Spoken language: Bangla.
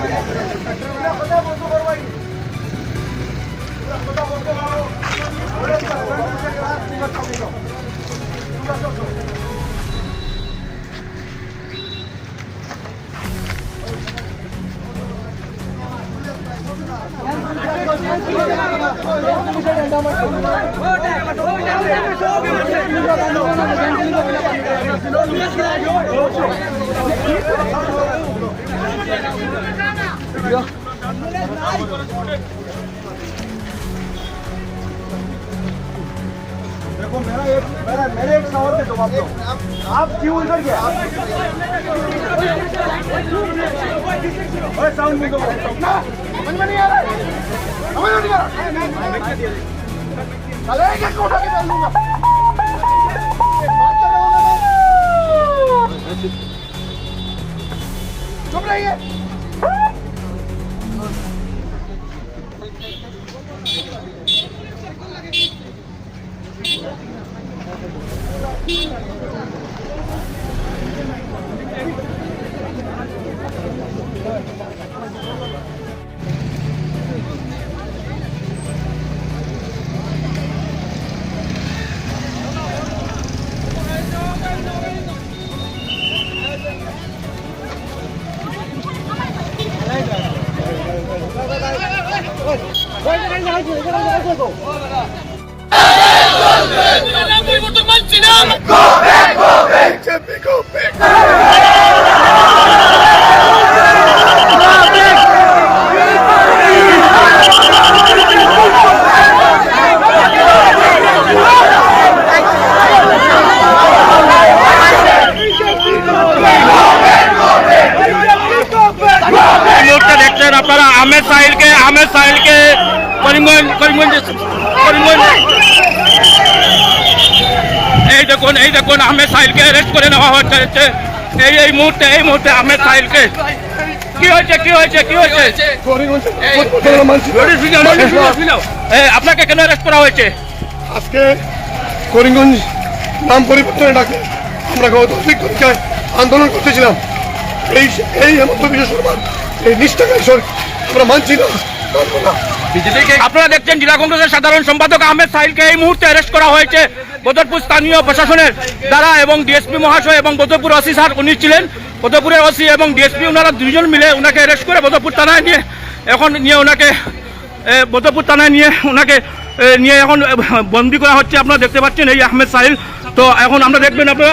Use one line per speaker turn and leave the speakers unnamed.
Let's go. देखो मेरा एक मेरा मेरे एक सवाल के जवाब दो आप क्यों इधर गए अरे साउंड नहीं दो समझ में नहीं आ रहा समझ में नहीं आ रहा चले एक एक के डाल दूँगा 欢迎来
来来，这
个这走。আপনারা আহমেদ সাহিলকে আহমেদ সাহিলকে করিমগঞ্জ করিমগঞ্জ করিমগঞ্জ। এই দেখুন এই দেখুন, আহমেদ সাহিলকে অ্যারেস্ট করে নেওয়া হচ্ছে এই এই মুহূর্তে এই মুহূর্তে আহমেদ সাহিলকে। কি হয়েছে কি হয়েছে কি হয়েছে? আপনাকে কেন অ্যারেস্ট করা হয়েছে?
আজকে করিমগঞ্জ নাম পরিবর্তনের ডাকে আমরা আন্দোলন করতেছিলাম। এই এই হেমন্ত বিশ্ব শর্মা
আপনারা দেখছেন জেলা কংগ্রেসের সাধারণ সম্পাদক আহমেদ সাহিলকে এই মুহূর্তে অ্যারেস্ট করা হয়েছে বদরপুর স্থানীয় প্রশাসনের দ্বারা এবং ডিএসপি মহাশয় এবং বদরপুর ওসি স্যার, উনি ছিলেন। বদরপুরের ওসি এবং ডিএসপি ওনারা দুজন মিলে ওনাকে অ্যারেস্ট করে বদরপুর থানায় নিয়ে এখন নিয়ে ওনাকে বদরপুর থানায় নিয়ে ওনাকে নিয়ে এখন বন্দি করা হচ্ছে। আপনারা দেখতে পাচ্ছেন এই আহমেদ সাহিল। তো এখন আমরা দেখবেন আপনারা